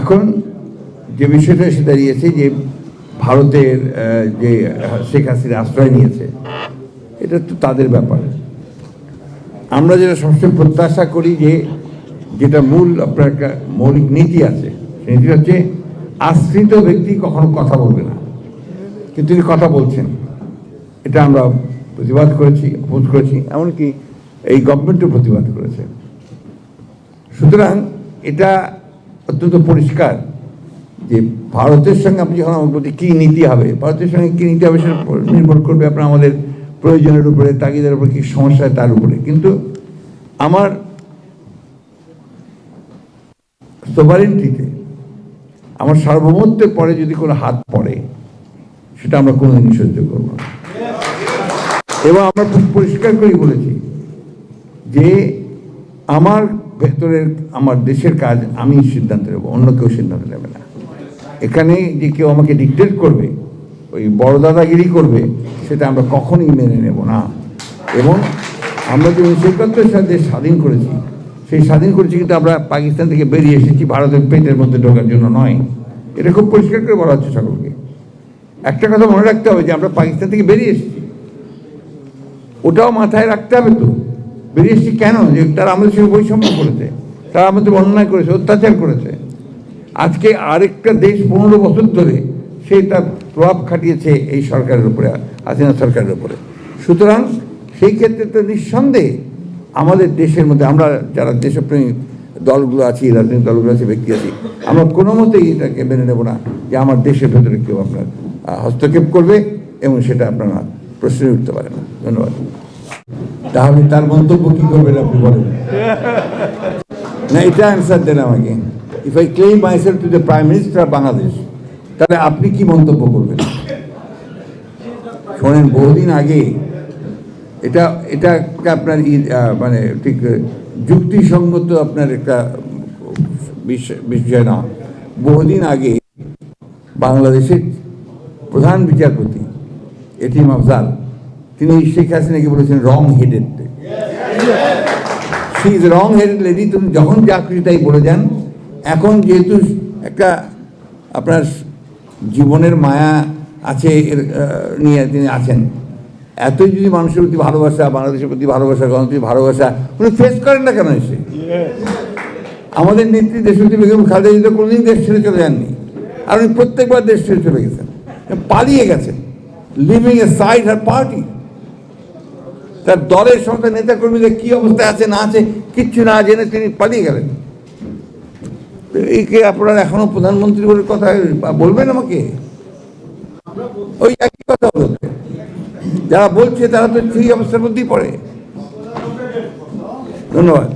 এখন যে বিষয়টা এসে দাঁড়িয়েছে যে ভারতের যে শেখ হাসিনা আশ্রয় নিয়েছে, এটা তো তাদের ব্যাপার। আমরা যেটা সবসময় প্রত্যাশা করি যে যেটা মূল আপনার একটা মৌলিক নীতি আছে, সেই নীতি হচ্ছে আশ্রিত ব্যক্তি কখনো কথা বলবে না। কিন্তু তিনি কথা বলছেন। এটা আমরা প্রতিবাদ করেছি অপোজ করেছি, এমনকি এই গভর্নমেন্টও প্রতিবাদ করেছে। সুতরাং এটা অত্যন্ত পরিষ্কার যে ভারতের সঙ্গে আপনি যখন আমার প্রতি কী নীতি হবে, ভারতের সঙ্গে কী নীতি হবে সেটা নির্ভর করবে আপনার আমাদের প্রয়োজনের উপরে, তাগিদের উপরে, কী সমস্যা তার উপরে। কিন্তু আমার সোভারেন্টিতে আমার সার্বভৌমত্বের পরে যদি কোনো হাত পড়ে, সেটা আমরা কোনোদিনই সহ্য করব না। এবং আমরা খুব পরিষ্কার করেই বলেছি যে আমার ভেতরের আমার দেশের কাজ আমি সিদ্ধান্ত নেব, অন্য কেউ সিদ্ধান্ত নেবে না। এখানে যে কেউ আমাকে ডিকটেট করবে, ওই বড় দাদাগিরি করবে, সেটা আমরা কখনোই মেনে নেব না। এবং আমরা যে উনিশশো একাত্তর স্বাধীন করেছি, সেই স্বাধীন করেছি কিন্তু আমরা পাকিস্তান থেকে বেরিয়ে এসেছি, ভারতের পেটের মধ্যে ঢোকার জন্য নয়। এটা খুব পরিষ্কার করে বলা হচ্ছে সকলকে। একটা কথা মনে রাখতে হবে যে আমরা পাকিস্তান থেকে বেরিয়ে এসেছি। ওটাও মাথায় রাখতে হবে তো। বেরিয়ে এসেছি কেন? যে তারা আমাদের সঙ্গে বৈষম্য করেছে। তারা আমাদের অন্যায় করেছে, অত্যাচার করেছে। আজকে আরেকটা দেশ পনেরো বছর ধরে সে তার প্রভাব খাটিয়েছে এই সরকারের উপরে, হাসিনা সরকারের উপরে। সুতরাং সেই ক্ষেত্রে তো নিঃসন্দেহে আমাদের দেশের মধ্যে আমরা যারা দেশপ্রেমী দলগুলো আছি, রাজনৈতিক দলগুলো আছে, ব্যক্তি আছি, আমরা কোনো মতেই এটাকে মেনে নেব না যে আমার দেশের ভেতরে কেউ আপনার হস্তক্ষেপ করবে এবং সেটা আপনারা প্রশ্নে উঠতে পারে না। ধন্যবাদ। তাহলে তার মন্তব্য কি করবেন আপনি বলেন। না, এটা অ্যান্সার দেন আমাকে। If I claim myself to the prime minister of Bangladesh তাহলে আপনি কি মন্তব্য করবেন? শোনেন, বহুদিন আগে এটা এটা একটা আপনার মানে ঠিক যুক্তিসঙ্গত আপনার একটা বিষয় না। বহুদিন আগে বাংলাদেশের প্রধান বিচারপতি এটিএম আফজাল তিনি শেখ হাসিনাকে বলেছেন wrong headed she is wrong headed lady তুমি যখন যা তাই বলে যান। এখন যেহেতু একটা আপনার জীবনের মায়া আছে এর নিয়ে তিনি আছেন। এতই যদি মানুষের প্রতি ভালোবাসা, বাংলাদেশের প্রতি ভালোবাসা, গণতন্ত্রের ভালোবাসা, উনি ফেস করেন না কেন এসে? আমাদের নেত্রী দেশপতি বেগম খালেদা কোনোদিন দেশ ছেড়ে চলে যাননি। আর উনি প্রত্যেকবার দেশ ছেড়ে চলে গেছেন। পালিয়ে গেছেন। Leaving a side her party তার দলের সমস্ত নেতাকর্মীদের কি অবস্থায় আছে, না আছে, কিচ্ছু না জেনে তিনি পালিয়ে গেলেন। তো এইকে আপনারা এখনও প্রধানমন্ত্রী বলে কথা বলবেন আমাকে? ওই একই কথা বলছে যারা বলছে তারা তো সেই অবস্থার মধ্যেই পড়ে। ধন্যবাদ।